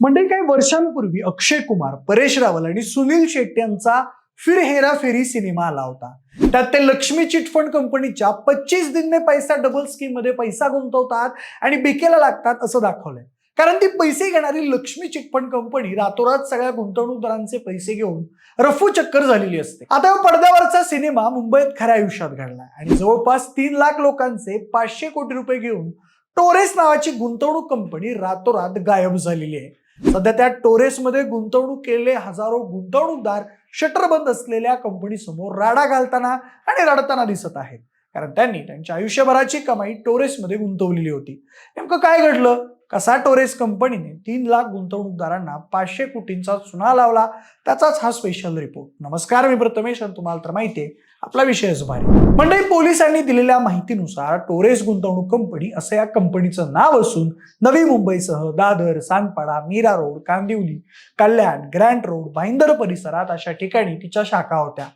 म्हणजे काही वर्षांपूर्वी अक्षय कुमार परेश रावल आणि सुनील शेट्टी यांचा फिर हेरा फेरी सिनेमा आला होता. त्यात ते लक्ष्मी चिटफंड कंपनीच्या पच्चीस दिन में पैसा डबल स्कीममध्ये पैसा गुंतवतात आणि बिकेला लागतात असं दाखवलंय. कारण ती पैसे घेणारी लक्ष्मी चिटफंड कंपनी रातोरात सगळ्या गुंतवणूकदारांचे पैसे घेऊन रफू चक्कर झालेली असते. आता पडद्यावरचा सिनेमा मुंबईत खऱ्या आयुष्यात घडलाय आणि जवळपास तीन लाख लोकांचे पाचशे कोटी रुपये घेऊन टोरेस नावाची गुंतवणूक कंपनी रातोरात गायब झालेली आहे. सध्या त्या टोरेसमध्ये गुंतवणूक केलेले हजारो गुंतवणूकदार शटर बंद असलेल्या कंपनीसमोर राडा घालताना आणि रडताना दिसत आहेत. कारण त्यांनी त्यांच्या आयुष्यभराची कमाई टोरेसमध्ये गुंतवलेली होती. नेमकं काय घडलं? कसा टोरेस कंपनीने तीन लाख गुंतवणूकदारांना पाचशे कोटींचा चुना लावला. त्याचाच हा स्पेशल रिपोर्ट नमस्कार मी प्रथमेश आणि तुम्हाला तर माहिती आहे आपला विषयच भारी म्हणजे पोलिसांनी दिलेल्या माहितीनुसार टोरेस गुंतवणूक कंपनी असं या कंपनीचं नाव असून नवी मुंबईसह Dadar Sanpada Mira road Kandivali Kalyan Grant road Bhayander परिसरात अशा ठिकाणी तिच्या शाखा होत्या.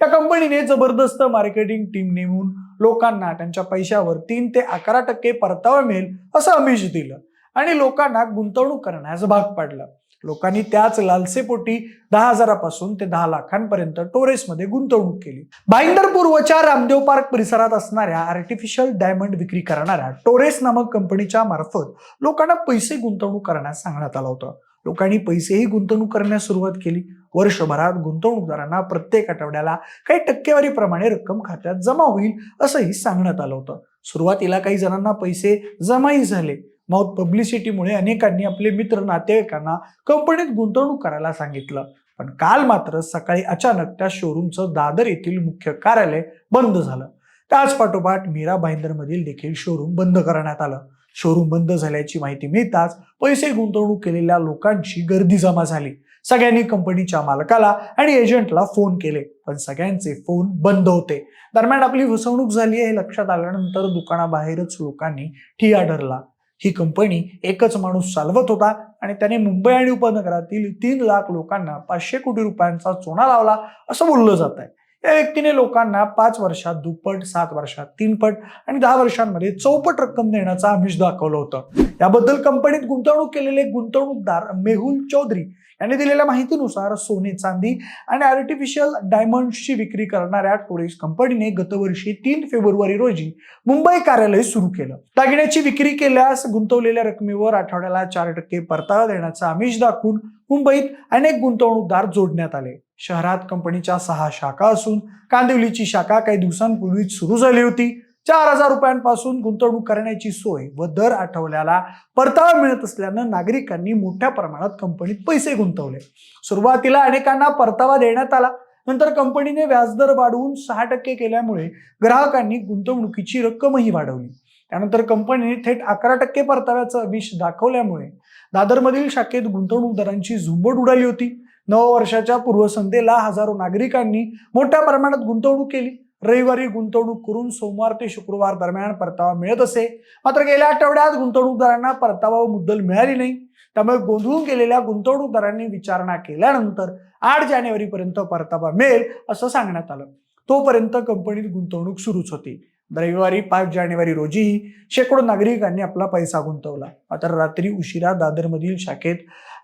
या कंपनीने जबरदस्त मार्केटिंग टीम नेमून लोकांना त्यांच्या पैशावर तीन ते अकरा टक्के परतावा मिळेल असं अमिष दिलं. आणि लोकांना गुंतवणूक करण्यास भाग पाडलं. लोकांनी त्याच लालसेपोटी दहा हजारापासून ते दहा लाखांपर्यंत टोरेसमध्ये गुंतवणूक केली. भाईंदर पूर्वच्या रामदेव पार्क परिसरात असणाऱ्या आर्टिफिशियल डायमंड विक्री करणाऱ्या टोरेस नामक कंपनीच्या मार्फत लोकांना पैसे गुंतवणूक करण्यास सांगण्यात आलं होतं. लोकांनी पैसेही गुंतवणूक करण्यास सुरुवात केली. वर्षभरात गुंतवणूकदारांना प्रत्येक आठवड्याला काही टक्केवारीप्रमाणे रक्कम खात्यात जमा होईल असंही सांगण्यात आलं होतं. सुरुवातीला काही जणांना पैसे जमाही झाले. माऊथ पब्लिसिटीमुळे अनेकांनी आपले मित्र नातेवाईकांना कंपनीत गुंतवणूक करायला सांगितलं. पण काल मात्र सकाळी अचानक त्या शोरूमचं दादर येथील मुख्य कार्यालय बंद झालं. त्याच पाठोपाठ मीरा भाईंदरमधील देखील शोरूम बंद करण्यात आलं. शोरूम बंद झाल्याची माहिती मिळताच पैसे गुंतवणूक केलेल्या लोकांची गर्दी जमा झाली. सगळ्यांनी कंपनीच्या मालकाला आणि एजंटला फोन केले पण सगळ्यांचे फोन बंद होते. दरम्यान आपली फसवणूक झाली आहे हे लक्षात आल्यानंतर दुकानाबाहेरच लोकांनी ठिया धरला. ही कंपनी एकच माणूस चालवत होता आणि त्याने मुंबई आणि उपनगरातील तीन लाख लोकांना पाचशे कोटी रुपयांचा चोना लावला असं बोललं जात आहे या व्यक्तीने लोकांना पाच वर्षात दुप्पट सात वर्षात तीनपट आणि दहा वर्षांमध्ये चौपट रक्कम देण्याचा आमिष दाखवलं होतं. याबद्दल कंपनीत गुंतवणूक केलेले गुंतवणूकदार मेहुल चौधरी यांनी दिलेल्या माहितीनुसार सोने चांदी आणि आर्टिफिशियल डायमंड्सची विक्री करणाऱ्या टोरेस कंपनीने गतवर्षी तीन फेब्रुवारी रोजी मुंबई कार्यालय सुरू केलं. दागिन्याची विक्री केल्यास गुंतवलेल्या रकमेवर आठवड्याला चार टक्के परतावा देण्याचा आमिष दाखवून मुंबईत अनेक गुंतवणूकदार जोडण्यात आले. शहरात कंपनीच्या सहा शाखा असून कांदिवलीची शाखा काही दिवसांपूर्वीच सुरू झाली होती. चार हजार रुपयांपासून गुंतवणूक करण्याची सोय व दर आठवड्याला परतावा मिळत असल्यानं नागरिकांनी मोठ्या प्रमाणात कंपनीत पैसे गुंतवले. सुरुवातीला अनेकांना परतावा देण्यात आला. नंतर कंपनीने व्याजदर वाढवून सहा टक्के केल्यामुळे ग्राहकांनी गुंतवणुकीची रक्कमही वाढवली. त्यानंतर कंपनीने थेट अकरा टक्के परताव्याचं विष दाखवल्यामुळे दादरमधील शाखेत गुंतवणूकदारांची झुंबड उडाली होती. नववर्षाच्या पूर्वसंध्येला हजारो नागरिकांनी मोठ्या प्रमाणात गुंतवणूक केली. रविवारी गुंतवणूक करून सोमवार ते शुक्रवार दरम्यान परतावा मिळत असे. मात्र गेल्या आठवड्यात गुंतवणूकदारांना परतावा व मुद्दल मिळाली नाही. त्यामुळे गोंधळून गेलेल्या गुंतवणूकदारांनी विचारणा केल्यानंतर आठ जानेवारीपर्यंत परतावा मिळेल असं सांगण्यात आलं. तोपर्यंत कंपनीत गुंतवणूक सुरूच होती. रविवारी पाच जानेवारी रोजीही शेकडो नागरिकांनी आपला पैसा गुंतवला. मात्र रात्री उशिरा दादरमधील शाखेत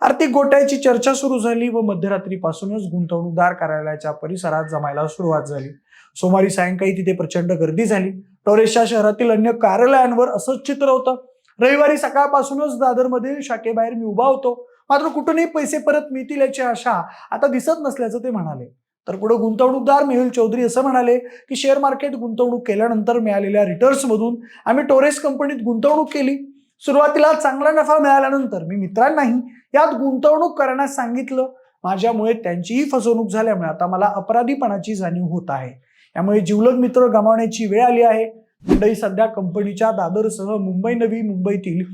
आर्थिक गोट्याची चर्चा सुरू झाली व मध्यरात्रीपासूनच गुंतवणूकदार कार्यालयाच्या परिसरात जमायला सुरुवात झाली. सोमवारी सायंकाळी तिथे प्रचंड गर्दी झाली. टोरेसच्या शहरातील अन्य कार्यालयांवर असंच चित्र होतं. रविवारी सकाळपासूनच दादरमधील शाखेबाहेर मी उभा होतो. मात्र कुठूनही पैसे परत मिळतील याची आशा आता दिसत नसल्याचं ते म्हणाले. तर पुढे गुंतवणूकदार मेहुल चौधरी असं म्हणाले की शेअर मार्केट गुंतवणूक केल्यानंतर मिळालेल्या रिटर्न्समधून आम्ही टोरेस कंपनीत गुंतवणूक केली. सुरुवातीला चांगला नफा मिळाल्यानंतर मी मित्रांनाही यात गुंतवणूक करण्यास सांगितलं. माझ्यामुळे त्यांचीही फसवणूक झाल्यामुळे आता मला अपराधीपणाची जाणीव होत आहे. यामुळे जिवलग मित्र गमावण्याची वेळ आली आहे. मंडई सध्या कंपनीच्या दादरसह मुंबई नवी मुंबईतील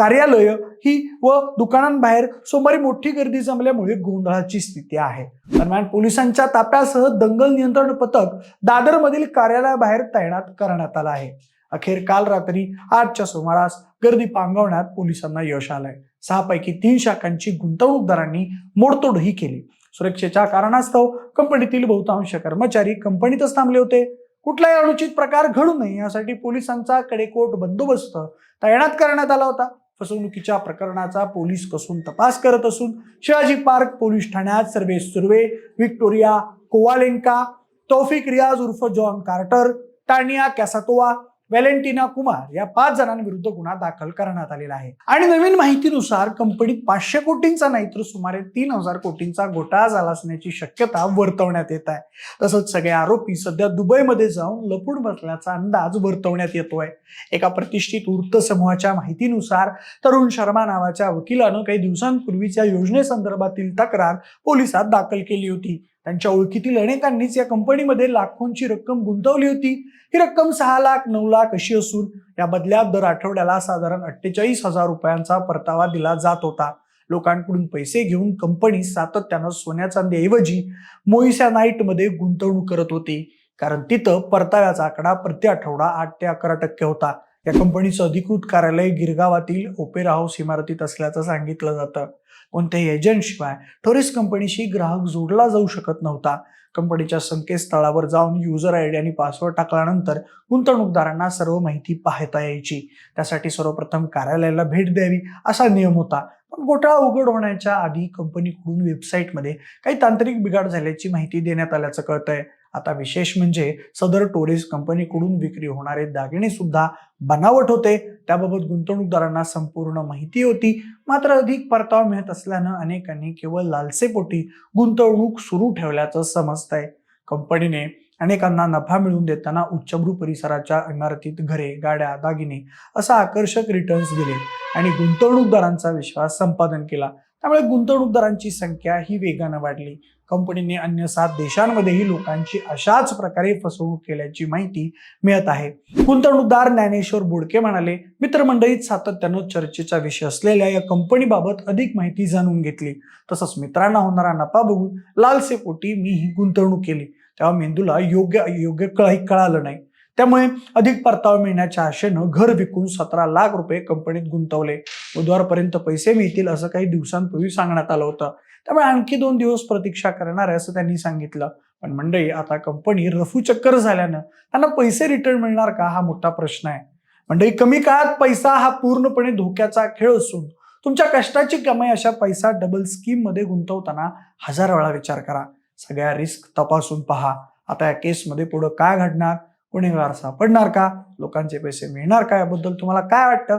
कार्यालय ही व दुकानांबाहेर सोमवारी मोठी गर्दी जमल्यामुळे गोंधळाची स्थिती आहे. दरम्यान पोलिसांच्या ताप्यासह दंगल नियंत्रण पथक दादरमधील कार्यालयाबाहेर तैनात करण्यात आलं आहे. अखेर काल रात्री आठच्या सुमारास गर्दी पांगवण्यात पोलिसांना यश आलंय. सहापैकी तीन शाखांची गुंतवणूकदारांनी मोडतोडही केली. सुरक्षेच्या कारणास्तव कंपनीतील बहुतांश कर्मचारी कंपनीतच थांबले होते. कुठलाही अनुचित प्रकार घडू नये यासाठी पोलिसांचा कडेकोट बंदोबस्त तैनात करण्यात आला होता. फसवणुकीच्या प्रकरणाचा पोलीस कसून तपास करत असून शिवाजी पार्क पोलीस ठाण्यात सर्वे सुर्वे व्हिक्टोरिया कोवालेंका तौफिक रियाज उर्फ John Carter Tania Kasatova Valentina Kumar या पाच जणांविरुद्ध गुन्हा दाखल करण्यात आलेला आहे. आणि नवीन माहितीनुसार कंपनीत पाचशे कोटींचा नाही तर सुमारे तीन हजार कोटींचा घोटाळा झाला असण्याची शक्यता वर्तवण्यात येत आहे. तसंच सगळे आरोपी सध्या दुबईमध्ये जाऊन लपून बसल्याचा अंदाज वर्तवण्यात येतोय. एका प्रतिष्ठित वृत्त समूहाच्या माहितीनुसार तरुण शर्मा नावाच्या वकिलानं काही दिवसांपूर्वीच्या योजनेसंदर्भातील तक्रार पोलिसात दाखल केली होती. त्यांच्या ओळखीतील अनेकांनीच या कंपनीमध्ये लाखोंची रक्कम गुंतवली होती. ही रक्कम सहा लाख नऊ लाख अशी असून या बदल्यात दर आठवड्याला साधारण अठ्ठेचाळीस हजार रुपयांचा परतावा दिला जात होता. लोकांकडून पैसे घेऊन कंपनी सातत्यानं सोन्या चांदीऐवजी मोईसॅनाईटमध्ये गुंतवणूक करत होती. कारण तिथं परताव्याचा आकडा प्रति आठवडा आठ ते अकरा टक्के होता. या कंपनीचं अधिकृत कार्यालय गिरगावातील ओपेरा हाऊस इमारतीत असल्याचं सांगितलं जातं. कोणत्याही एजंटशिवाय टुरिस्ट कंपनीशी ग्राहक जोडला जाऊ शकत नव्हता. कंपनीच्या संकेतस्थळावर जाऊन युजर आय डी आणि पासवर्ड टाकल्यानंतर गुंतवणूकदारांना सर्व माहिती पाहता यायची. त्यासाठी सर्वप्रथम कार्यालयाला भेट द्यावी असा नियम होता. पण घोटाळा उघड होण्याच्या आधी कंपनीकडून वेबसाईटमध्ये काही तांत्रिक बिघाड झाल्याची माहिती देण्यात आल्याचं कळतंय. आता विशेष म्हणजे सदर टुरिस्ट कंपनीकडून विक्री होणारे दागिने सुद्धा बनावट होते. त्याबाबत गुंतवणूकदारांना संपूर्ण माहिती होती. मात्र अधिक परतावा मिळत असल्यानं अनेकांनी केवळ लालसेपोटी गुंतवणूक सुरू ठेवल्याचं समजतंय. कंपनीने अनेकांना नफा मिळवून देताना उच्चभ्रू परिसराच्या इमारतीत घरे गाड्या दागिने असा आकर्षक रिटर्न्स दिले आणि गुंतवणूकदारांचा विश्वास संपादन केला. त्यामुळे गुंतवणूकदारांची संख्या ही वेगानं वाढली. कंपनीने अन्य सात देशांमध्येही लोकांची अशाच प्रकारे फसवणूक केल्याची माहिती मिळत आहे. गुंतवणूकदार ज्ञानेश्वर बोडके म्हणाले मित्रमंडळीत सातत्यानं चर्चेचा विषय असलेल्या या कंपनीबाबत अधिक माहिती जाणून घेतली. तसंच मित्रांना होणारा नफा बघून लालसेपोटी मी ही गुंतवणूक केली. तेव्हा मेंदूला योग्य योग्य कळाही कळालं नाही. त्यामुळे अधिक परतावा मिळण्याच्या आशेनं घर विकून सतरा लाख रुपये कंपनीत गुंतवले. बुधवारपर्यंत पैसे मिळतील असं काही दिवसांपूर्वी सांगण्यात आलं होतं. त्यामुळे आणखी दोन दिवस प्रतीक्षा करणार आहे असं त्यांनी सांगितलं. पण मंडळी आता कंपनी रफू चक्कर झाल्यानं त्यांना पैसे रिटर्न मिळणार का? हा मोठा प्रश्न आहे. मंडळी कमी काळात पैसा हा पूर्णपणे धोक्याचा खेळ असून तुमच्या कष्टाची कमाई अशा पैसा डबल स्कीममध्ये गुंतवताना हजार वेळा विचार करा. सगळ्या रिस्क तपासून पहा. आता या केसमध्ये पुढं काय घडणार? गुन्हेगार सापडणार का? लोकांचे पैसे मिळणार का? याबद्दल तुम्हाला काय वाटतं?